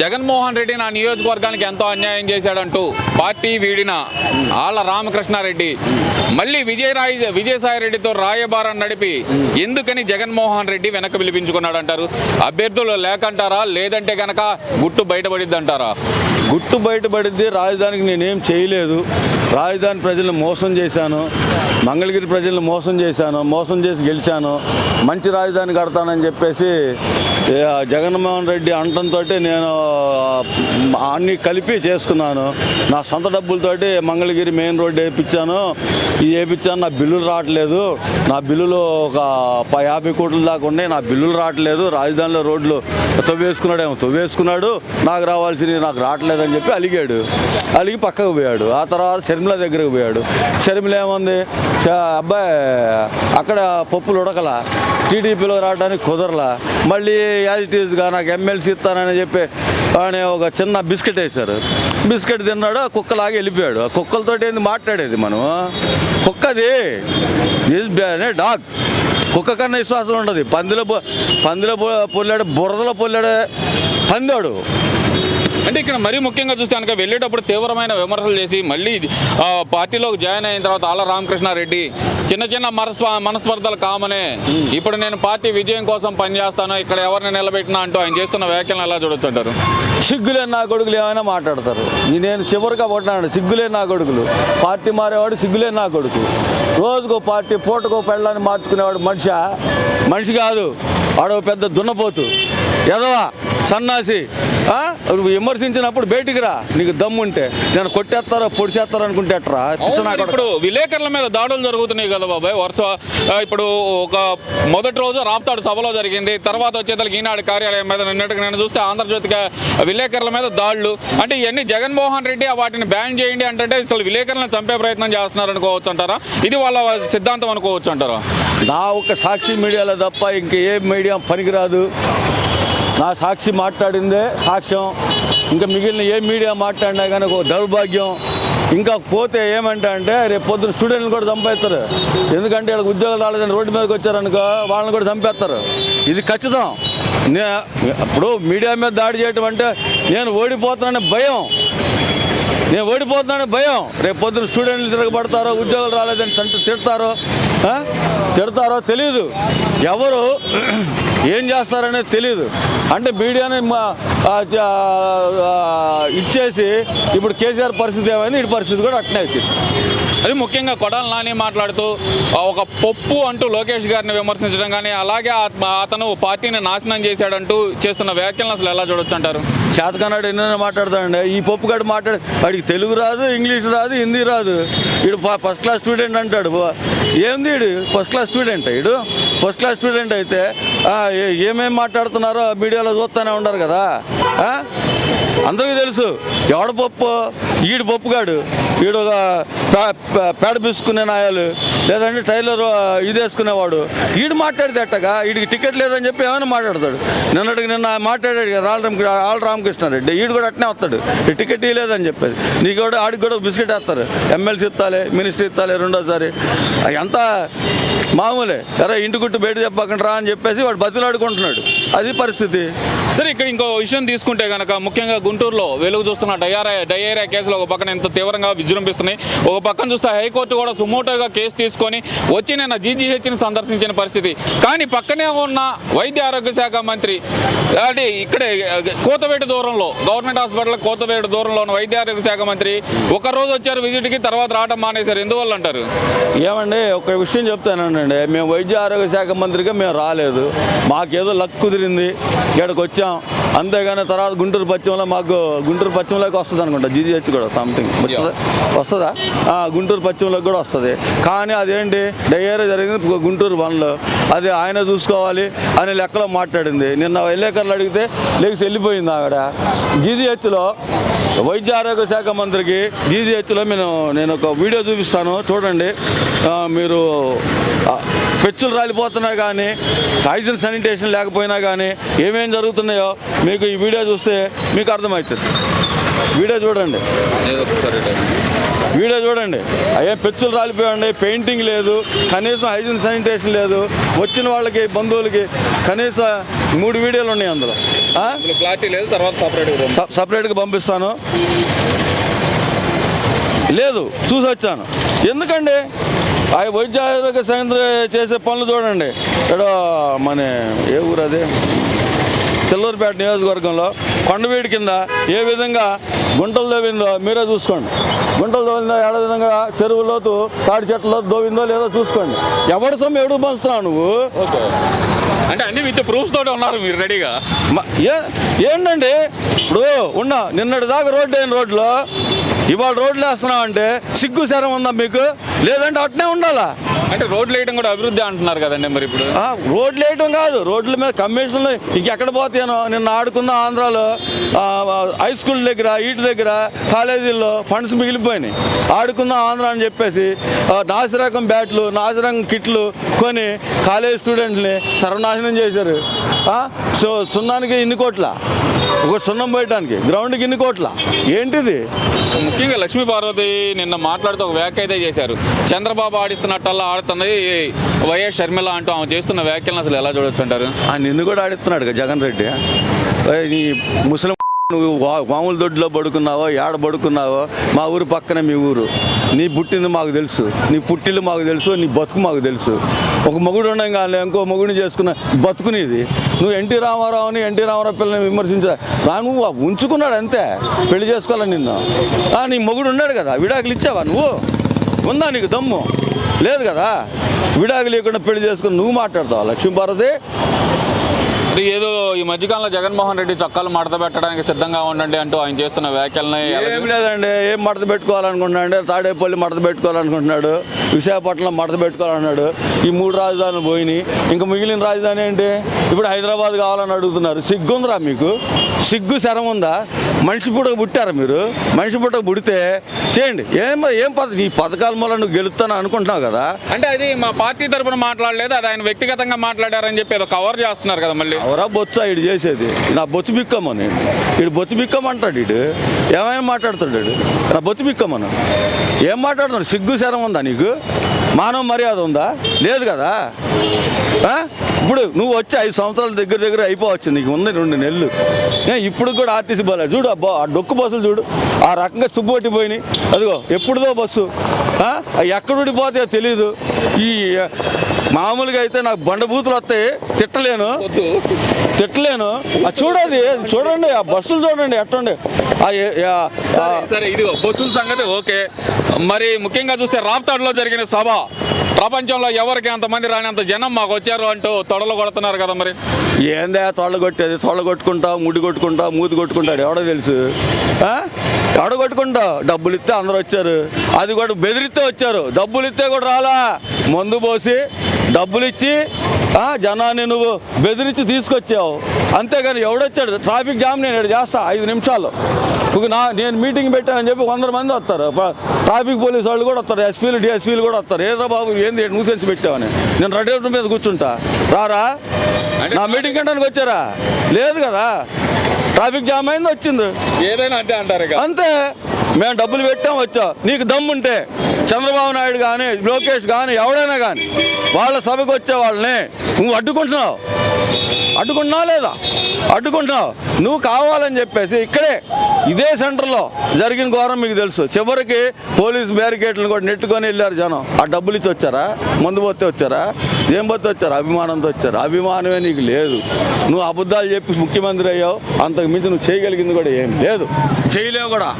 జగన్మోహన్ రెడ్డి నా నియోజకవర్గానికి ఎంతో అన్యాయం చేశాడంటూ పార్టీ వీడిన ఆళ్ళ రామకృష్ణారెడ్డి. మళ్ళీ విజయరాయ విజయసాయి రెడ్డితో రాయబారం నడిపి ఎందుకని జగన్మోహన్ రెడ్డి వెనక్కి పిలిపించుకున్నాడు అంటారు అభ్యర్థులు లేకంటారా? లేదంటే గనక గుట్టు బయటపడిద్ది అంటారా గుట్టు బయటపడింది రాజధానికి నేనేం చేయలేదు. రాజధాని ప్రజలను మోసం చేశాను. మంగళగిరి ప్రజలను మోసం చేశాను. మోసం చేసి గెలిచాను. మంచి రాజధాని కడతానని చెప్పేసి జగన్మోహన్ రెడ్డి అంటంతో నేను అన్నీ కలిపి చేసుకున్నాను. నా సొంత డబ్బులతోటి మంగళగిరి మెయిన్ రోడ్డు వేయించాను. ఇది వేయించాను నా బిల్లులు రావట్లేదు. నా బిల్లులు ఒక యాభై కోట్ల దాకా ఉన్నాయి. నా బిల్లులు రావట్లేదు. రాజధానిలో రోడ్లు తవ్వేసుకున్నాడేమో. తవ్వేసుకున్నాడు. నాకు రావాల్సింది నాకు రావట్లేదని చెప్పి అలిగాడు. అలిగి పక్కకు పోయాడు. ఆ తర్వాత షర్మిల దగ్గరకు పోయాడు. షర్మిల ఏముంది? అబ్బాయి అక్కడ పప్పులు ఉడకల. టీడీపీలో రావడానికి కుదరలా. మళ్ళీ యాజ్ ఇట్ ఈజ్గా నాకు ఎమ్మెల్సీ ఇస్తానని చెప్పి ఆయన ఒక చిన్న బిస్కెట్ వేశారు. బిస్కెట్ తిన్నాడు ఆ కుక్కలాగా వెళ్ళిపోయాడు. ఆ కుక్కలతోటి ఏంది మాట్లాడేది మనం? కుక్కది. డాగ్ కుక్క కన్నా విశ్వాసం ఉండదు. పందిలో పొ- పందిలో పొల్లాడు బురదలో పొల్లాడు పందాడు. అంటే ఇక్కడ మరీ ముఖ్యంగా చూస్తే కనుక వెళ్ళేటప్పుడు తీవ్రమైన విమర్శలు చేసి మళ్ళీ పార్టీలోకి జాయిన్ అయిన తర్వాత ఆళ్ళ రామకృష్ణారెడ్డి చిన్న చిన్న మనస్వ మనస్పర్ధలు కామనే. ఇప్పుడు నేను పార్టీ విజయం కోసం పనిచేస్తాను ఇక్కడ ఎవరిని నిలబెట్టినా అంటూ ఆయన చేస్తున్న వ్యాఖ్యలను ఎలా చూడొచ్చు అంటారు సిగ్గులే నా కొడుకులు ఏమైనా మాట్లాడతారు. నేను చివరిగా కొట్టినాడు సిగ్గులే నా కొడుకులు. పార్టీ మారేవాడు సిగ్గులే నా కొడుకు. రోజుకో పార్టీ పూటకో పెళ్ళాన్ని మార్చుకునేవాడు మనిషి? మనిషి కాదు వాడు పెద్ద దున్నపోతు. ఎదవా సన్నాసి? నువ్వు విమర్శించినప్పుడు బయటికి రా నీకు దమ్ముంటే. నేను కొట్టేస్తారో పొడిచేస్తారో అనుకుంటే. ఇప్పుడు విలేకరుల మీద దాడులు జరుగుతున్నాయి కదా బాబాయ్ వరుస ఇప్పుడు ఒక మొదటి రోజు రాఫ్తాడు సభలో జరిగింది తర్వాత వచ్చేతలకి ఈనాడు కార్యాలయం మీద నిన్నటికి నేను చూస్తే ఆంధ్రజ్యోతిగా విలేకరుల మీద దాడులు. అంటే ఇవన్నీ జగన్మోహన్ రెడ్డి వాటిని బ్యాన్ చేయండి అంటే అసలు విలేకరులను చంపే ప్రయత్నం చేస్తున్నారు అనుకోవచ్చు అంటారా ఇది వాళ్ళ సిద్ధాంతం అనుకోవచ్చు అంటారా నా ఒక సాక్షి మీడియాలో తప్ప ఇంక ఏ మీడియా పనికిరాదు. నా సాక్షి మాట్లాడిందే సాక్ష్యం. ఇంకా మిగిలిన ఏ మీడియా మాట్లాడినా కానీ ఒక దౌర్భాగ్యం. ఇంకా పోతే ఏమంటే అంటే రేపు పొద్దున స్టూడెంట్లు కూడా చంపేస్తారు. ఎందుకంటే వాళ్ళకి ఉద్యోగాలు రాలేదని రోడ్డు మీదకి వచ్చారనుకో వాళ్ళని కూడా చంపేస్తారు. ఇది ఖచ్చితం. నే ఇప్పుడు మీడియా మీద దాడి చేయటం అంటే నేను ఓడిపోతున్నానని భయం. నేను ఓడిపోతున్నానని భయం. రేపు పొద్దున స్టూడెంట్లు తిరగబడతారో ఉద్యోగాలు రాలేదని తిడతారో తిడతారో తెలియదు ఎవరు ఏం చేస్తారనేది తెలియదు అంటే మీడియాని ఇచ్చేసి ఇప్పుడు కేసీఆర్ పరిస్థితి ఏమైంది? ఇటు పరిస్థితి కూడా అట్నే అవుతుంది అది ముఖ్యంగా కొడాలి నాని మాట్లాడుతూ ఒక పప్పు అంటూ లోకేష్ గారిని విమర్శించడం కానీ అలాగే అతను పార్టీని నాశనం చేశాడంటూ చేస్తున్న వ్యాఖ్యలను అసలు ఎలా చూడొచ్చు అంటారు? శాతకన్నాడు ఎన్నైనా మాట్లాడతాడండి. ఈ పప్పు గడు మాట్లాడు వాడికి తెలుగు రాదు ఇంగ్లీష్ రాదు హిందీ రాదు. వీడు ఫస్ట్ క్లాస్ స్టూడెంట్ అంటాడు. ఏంది వీడు ఫస్ట్ క్లాస్ స్టూడెంట్ వీడు ఫస్ట్ క్లాస్ స్టూడెంట్ అయితే ఏమేమి ఏ- మాట్లాడుతున్నారో మీడియాలో చూస్తూనే ఉండరు కదా? అందరికీ తెలుసు. ఎవడ పప్పు? ఈడు పప్పుగాడు ఈడు పేడ పీసుకునే నాయాలు లేదంటే టైలర్ ఇది వేసుకునేవాడు. ఈడు మాట్లాడితే అట్టగా వీడికి టికెట్ లేదని చెప్పి ఏమైనా మాట్లాడతాడు. నిన్నటికి నిన్న మాట్లాడాడు కదా ఆల్ రామ్ ఆల్ రామకృష్ణారెడ్డి ఈడు కూడా అట్నే వస్తాడు. టికెట్ ఇవ్వలేదని చెప్పేది. నీకు కూడా ఆడికి కూడా బిస్కెట్ వేస్తారు. ఎమ్మెల్సీ ఇస్తాలే మినిస్టర్ ఇస్తాలే రెండోసారి. ఎంత మామూలే. అరే ఇంటి గుట్టు బయట చెప్పకుండా రా అని చెప్పేసి వాడు బతిలాడుకుంటున్నాడు. అది పరిస్థితి. సరే ఇక్కడ ఇంకో విషయం తీసుకుంటే కనుక ముఖ్యంగా గుంటూరులో వెలుగు చూస్తున్న డయారా డయేరియా కేసులు ఒక పక్కన ఎంత తీవ్రంగా విజృంభిస్తున్నాయి. ఒక పక్కన చూస్తే హైకోర్టు కూడా సుమోటోగా కేసు తీసుకొని వచ్చి నిన్న జీజీహెచ్ని సందర్శించిన పరిస్థితి. కానీ పక్కనే ఉన్న వైద్య ఆరోగ్య శాఖ మంత్రి అంటే ఇక్కడే కోతవేటు దూరంలో గవర్నమెంట్ హాస్పిటల్ కోతవేటు దూరంలో ఉన్న వైద్య ఆరోగ్య శాఖ మంత్రి ఒక రోజు వచ్చారు విజిట్కి తర్వాత రావడం మానేశారు. ఎందువల్ల అంటారు? ఏమండి ఒక విషయం చెప్తానండి. మేము వైద్య ఆరోగ్య శాఖ మంత్రిగా మేము రాలేదు. మాకేదో లక్ కుదిరింది. ఇక్కడికి వచ్చాం. అంతేగాని తర్వాత గుంటూరు పశ్చిమలో మాకు గుంటూరు పశ్చిమలోకి వస్తుంది అనుకుంటా జీజీహెచ్ కూడా సంథింగ్ వస్తుందా? వస్తుందా? గుంటూరు పశ్చిమలోకి కూడా వస్తుంది. కానీ అదేంటి? డయ్యారే జరిగింది గుంటూరు వన్లో. అది ఆయన చూసుకోవాలి అని లెక్కలో మాట్లాడింది. నిన్న విలేకరులు అడిగితే లేచి వెళ్ళిపోయింది ఆవిడ. జీజీహెచ్లో వైద్య ఆరోగ్య శాఖ మంత్రికి జీజీహెచ్లో నేను నేను ఒక వీడియో చూపిస్తాను. చూడండి. మీరు పెచ్చులు రాలిపోతున్నా కానీ హైజీన్ శానిటేషన్ లేకపోయినా కానీ ఏమేం జరుగుతున్నాయో మీకు ఈ వీడియో చూస్తే మీకు అర్థమవుతుంది. వీడియో చూడండి. వీడియో చూడండి. అయ్యే పెచ్చులు రాలిపోయండి పెయింటింగ్ లేదు కనీసం హైజీన్ శానిటేషన్ లేదు వచ్చిన వాళ్ళకి బంధువులకి కనీసం మూడు వీడియోలు ఉన్నాయి అందులో. క్లారిటీ లేదు తర్వాత సపరేట్ స- సపరేట్గా పంపిస్తాను. లేదు చూసి వచ్చాను ఎందుకండి? ఆ వైద్య ఆరోగ్య కేంద్ర చేసే పనులు చూడండి. ఇక్కడ మన ఏ ఊరు అది? చెల్లూరుపేట నియోజకవర్గంలో కొండవీడి కింద ఏ విధంగా గుంటలు దోవిందో మీరే చూసుకోండి. గుంటలు దోవిందో ఏడ విధంగా చెరువు లోతు తాడి చెట్ల దోవిందో లేదో చూసుకోండి. ఎవరి సొమ్ము ఎవడు పంచుతున్నావు నువ్వు? ఓకే. అంటే అన్ని విత్ ప్రూఫ్స్ తోటి ఉన్నారు మీరు రెడీగా? ఏంటండి? ఇప్పుడు ఉన్నా నిన్నటి దాకా రోడ్డు అయిన రోడ్లో ఇవాళ రోడ్లు వేస్తున్నాం అంటే సిగ్గు శరం ఉందా మీకు? లేదంటే అట్నే ఉండాలా? అంటే రోడ్లు వేయడం కూడా అభివృద్ధి అంటున్నారు కదండి మరి ఇప్పుడు. రోడ్లు వేయటం కాదు. రోడ్ల మీద కమిషన్లు ఇంకెక్కడ పోతాను నిన్న ఆడుకున్న ఆంధ్రాలో హై స్కూల్ దగ్గర ఈటి దగ్గర కాలేజీల్లో ఫండ్స్ మిగిలిపోయినాయి. ఆడుకుందాం ఆంధ్ర అని చెప్పేసి నాసిరకం బ్యాట్లు నాసిరకం కిట్లు కొని కాలేజ్ స్టూడెంట్ని సర్వనాశనం చేశారు. సో సున్నానికి ఇన్ని కోట్ల? ఒక సున్నం పోయటానికి. గ్రౌండ్కి ఇన్ని కోట్ల? ఏంటిది? ముఖ్యంగా లక్ష్మీ పార్వతి నిన్న మాట్లాడుతూ ఒక వ్యాఖ్య అయితే చేశారు. చంద్రబాబు ఆడిస్తున్నట్టల్లా ఆడుతుంది. వైఎస్ షర్మిల అంటూ ఆమె చేస్తున్న వ్యాఖ్యలను అసలు ఎలా చూడొచ్చు అంటారు? ఆ నిన్ను కూడా ఆడిస్తున్నాడు జగన్ రెడ్డి. నీ ముస్లిం నువ్వు మామూలు దొడ్లో పడుకున్నావో ఏడ పడుకున్నావో మా ఊరు పక్కనే మీ ఊరు. నీ పుట్టింది మాకు తెలుసు. నీ పుట్టిల్లు మాకు తెలుసు నీ బతుకు మాకు తెలుసు. ఒక మొగుడు ఉండగానే ఇంకో మొగుడిని చేసుకున్న బతుకునేది నువ్వు ఎన్టీ రామారావుని ఎన్టీ రామారావు పిల్లని విమర్శించా నువ్వు ఉంచుకున్నాడు అంతే. పెళ్ళి చేసుకోవాలని నిన్ను? నీ మొగుడు ఉన్నాడు కదా విడాకులు ఇచ్చావా నువ్వు? ఉందా నీకు దమ్ము? లేదు కదా? విడాకులు లేకుండా పెళ్ళి చేసుకుని నువ్వు మాట్లాడతావు లక్ష్మీభారతి? అంటే ఏదో ఈ మధ్యకాలంలో జగన్మోహన్ రెడ్డి చక్కాలు మడత పెట్టడానికి సిద్ధంగా ఉండండి అంటూ ఆయన చేస్తున్న వ్యాఖ్యలని ఏం లేదండి ఏం మడత పెట్టుకోవాలనుకుంటున్నాడు తాడేపల్లి మడత పెట్టుకోవాలనుకుంటున్నాడు విశాఖపట్నం మడత పెట్టుకోవాలన్నాడు ఈ మూడు రాజధానులు పోయినాయి. ఇంకా మిగిలిన రాజధాని ఏంటి? ఇప్పుడు హైదరాబాద్ కావాలని అడుగుతున్నారు. సిగ్గుందిరా మీకు? సిగ్గు శరం ఉందా? మనిషి పుట్టక పుట్టారా మీరు? మనిషి పుట్టక పుడితే చేయండి. ఏం ఏం పథ ఈ పథకాల మూల నువ్వు గెలుస్తాను అనుకుంటున్నావు కదా? అంటే అది మా పార్టీ తరపున మాట్లాడలేదు అది ఆయన వ్యక్తిగతంగా మాట్లాడారని చెప్పి ఏదో కవర్ చేస్తున్నారు కదా మళ్ళీ. ఎవరా బొచ్చా ఇడు చేసేది? నా బొచ్చు బిక్కమని ఇడు బొచ్చు బిక్కమంటాడు ఇడు ఏమైనా మాట్లాడుతాడు నా బొచ్చు బిక్కమను ఏం మాట్లాడుతున్నాడు? సిగ్గు శరం ఉందా నీకు? మానవ మర్యాద ఉందా? లేదు కదా? ఇప్పుడు నువ్వు వచ్చి ఐదు సంవత్సరాల దగ్గర దగ్గర అయిపోవచ్చు నీకు ఉంది రెండు నెలలు. ఏ, ఇప్పుడు కూడా ఆర్టీసీ బస్సు చూడు అబ్బా ఆ డొక్కు బస్సులు చూడు. ఆ రకంగా చుబ్బొట్టిపోయినాయి అదిగో ఎప్పుడుదో బస్సు. ఆ? ఎక్కడ తెలీదు. ఈ మామూలుగా అయితే నాకు బండబూతులు వస్తాయి. తిట్టలేను. తిట్టలేను. ఆ చూడది చూడండి ఆ బస్సులు చూడండి ఎట్టండి. సరే ఇది బస్సుల సంగతి ఓకే. మరి ముఖ్యంగా చూస్తే రాప్తాడ్లో జరిగిన సభ. ప్రపంచంలో ఎవరికి అంతమంది రానంత జనం మాకు వచ్చారు అంటూ తొడలు కొడుతున్నారు కదా మరి. ఏందే తొడలు కొట్టేది? తొడలు కొట్టుకుంటావు ముడి కొట్టుకుంటావు మూతి కొట్టుకుంటాడు ఎవడో తెలుసు? ఎవడ కొట్టుకుంటావు డబ్బులు ఇస్తే అందరూ వచ్చారు. అది కూడా బెదిరిస్తే వచ్చారు. డబ్బులు ఇస్తే కూడా రాలా? మందు పోసి డబ్బులు ఇచ్చి జనాన్ని నువ్వు బెదిరించి తీసుకొచ్చావు. అంతేగాని ఎవడొచ్చాడు? ట్రాఫిక్ జామ్ నేను చేస్తా. ఐదు నిమిషాలు. నా నేను మీటింగ్ పెట్టానని చెప్పి వందల మంది వస్తారు. ట్రాఫిక్ పోలీసు వాళ్ళు కూడా వస్తారు. ఎస్పీలు డిఎస్పీలు కూడా వస్తారు. ఏదో బాబు ఏంది న్యూసెన్స్ పెట్టావని. నేను రెడ్ మీద కూర్చుంటా. రారా? అంటే నా మీటింగ్ కంటానికి వచ్చారా? లేదు కదా. ట్రాఫిక్ జామ్ అయింది వచ్చింది. ఏదైనా అంతే అంటారు అంతే. మేము డబ్బులు పెట్టాం వచ్చా. నీకు దమ్ముంటే చంద్రబాబు నాయుడు కానీ లోకేష్ కానీ ఎవడైనా కానీ వాళ్ళ సభకు వచ్చే వాళ్ళని నువ్వు అడ్డుకుంటున్నావు. అడ్డుకుంటున్నావు లేదా? అడ్డుకుంటున్నావు. నువ్వు కావాలని చెప్పేసి ఇక్కడే ఇదే సెంటర్లో జరిగిన ఘోరం మీకు తెలుసు. చివరికి పోలీస్ బ్యారికేడ్లను కూడా నెట్టుకొని వెళ్ళారు జనం. ఆ డబ్బులు ఇచ్చి వచ్చారా? మందు పోతే వచ్చారా? ఏం పోతే వచ్చారా? అభిమానంతో వచ్చారు? అభిమానమే నీకు లేదు. నువ్వు అబద్ధాలు చెప్పి ముఖ్యమంత్రి అయ్యావు. అంతకు మించి నువ్వు చేయగలిగింది కూడా ఏం లేదు. చేయలేవు కూడా.